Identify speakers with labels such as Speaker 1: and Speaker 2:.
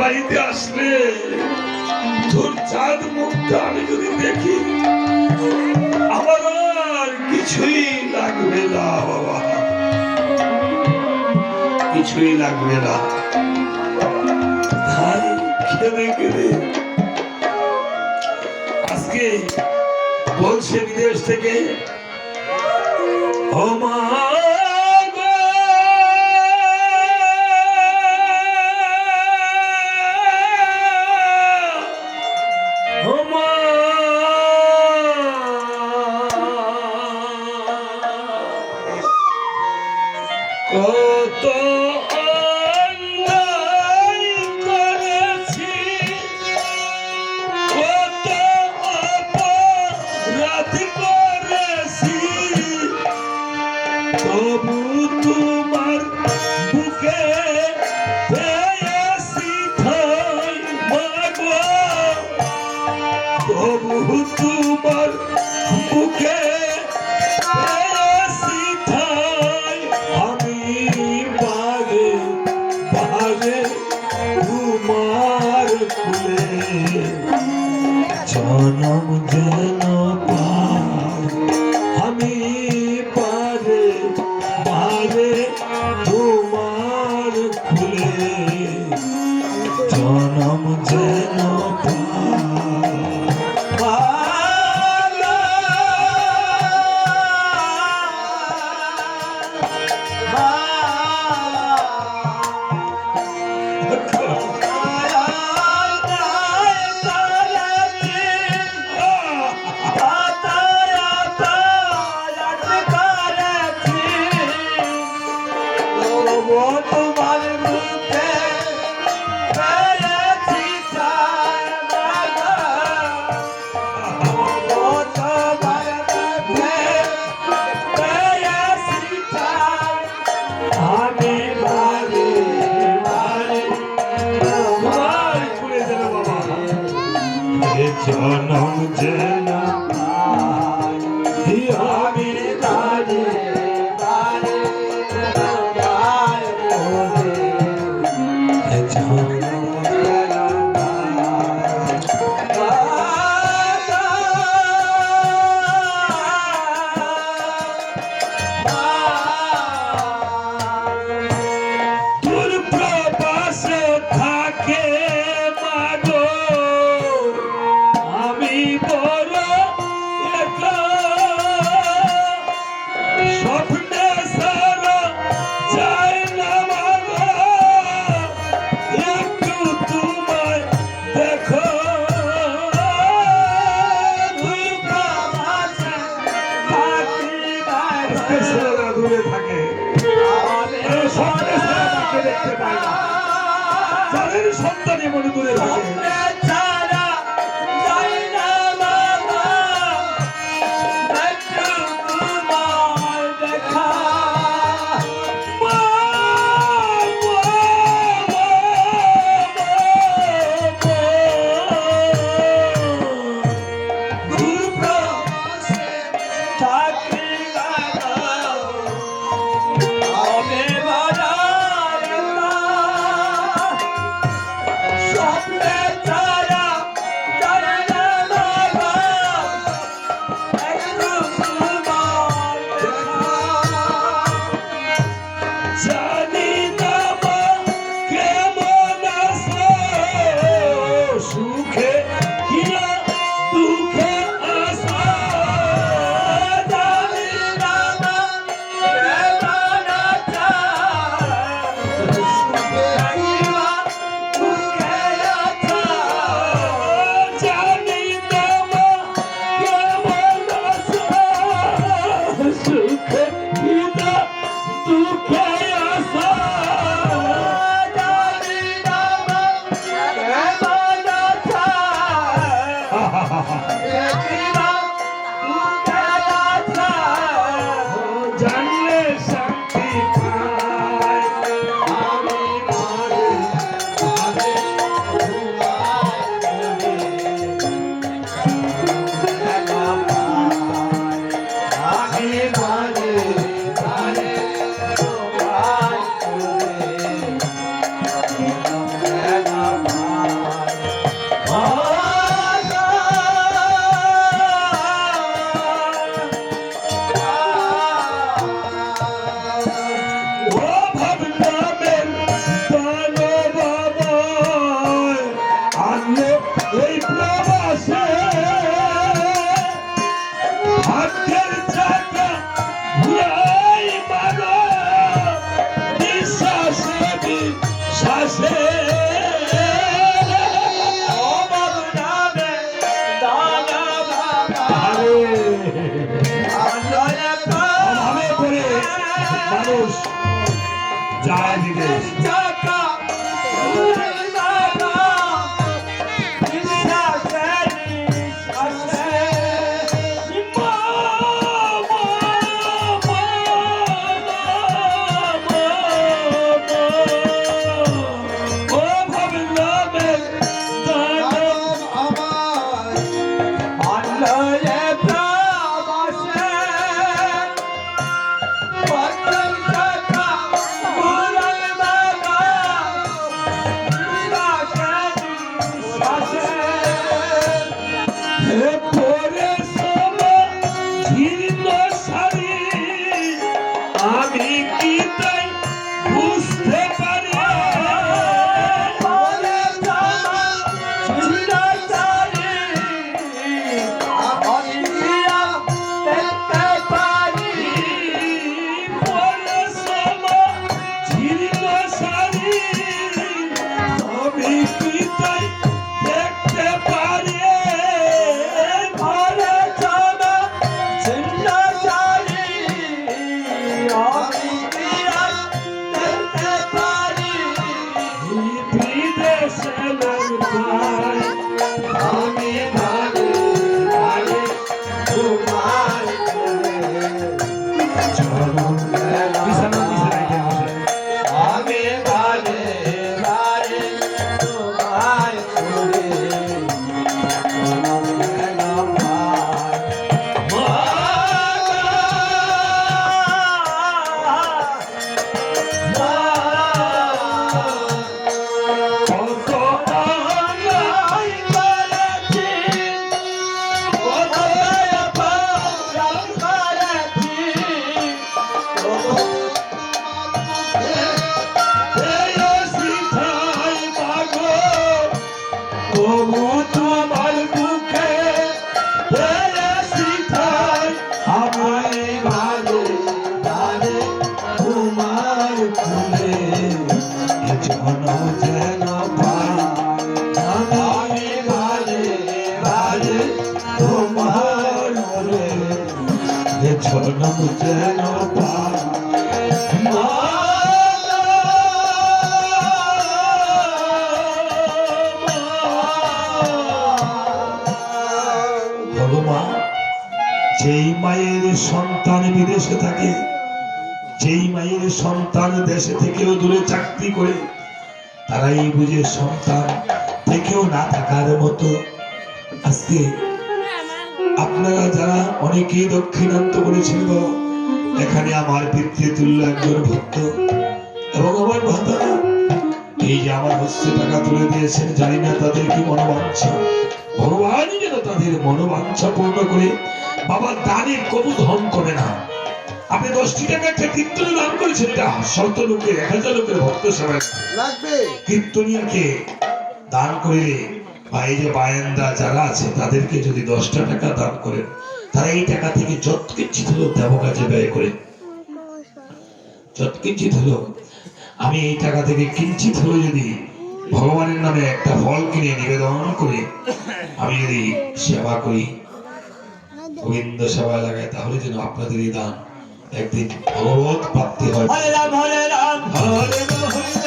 Speaker 1: বাড়িতে আসলে তোর চাঁদ মুখটা আমি যদি দেখি, আমার আর কিছুই লাগবে না, বাবা। কিছুই লাগবে না। ভাই, খেলে খেলে। আজকে বলছে বিদেশ থেকে, ও মা তবু তোমার বুকে তবু তোমার বুকে তোমার খুলে জনম যেন দেখতে পায় না। যাদের সন্তান এমন দূরে থাকে। যায় বিদেশ ভগবান যেই মায়ের সন্তান বিদেশে থাকে যেই মায়ের সন্তান দেশে থেকেও দূরে চাকরি করে তারাই বুঝে সন্তান থেকেও না থাকার মতো। আজকে আপনারা যারা অনেকেই দক্ষিণান্ত করেছেন বাবা এখানে আমার পিতৃতুল্য একজন ভক্ত। এবং আমার ভাতারা এই যে আমার হস্তে টাকা তুলে দিয়েছেন, জানি না তাদের কি মনোবাঞ্ছা। ভগবানই যেন তাদের মনোবাঞ্ছা পূর্ণ করে বাবা দানে কবু ধন করে না। আপনি দশটি টাকা একটা কীর্তনে দান করেছেন। এটা শত লোকের এক হাজার লোকের ভক্ত সেবায়
Speaker 2: লাগবে।
Speaker 1: কীর্তনীয়কে দান করলে বাইরে বায়ানরা যারা আছে তাদেরকে যদি দশটা টাকা দান করেন তারা এই টাকা থেকে যত কিঞ্চিত হলো দেব কাজে ব্যয় করেন যত কিঞ্চিত হলো আমি এই টাকা থেকে কিঞ্চিত হলো যদি ভগবানের নামে একটা ফল কিনে নিবেদন করে আমি যদি সেবা করি গোবিন্দ সেবা লাগাই তাহলে যেন আপনাদের এই দান একদিন ভগবত প্রাপ্তি হয়।
Speaker 3: হরে রাম হরে রাম।
Speaker 1: হরে গোবিন্দ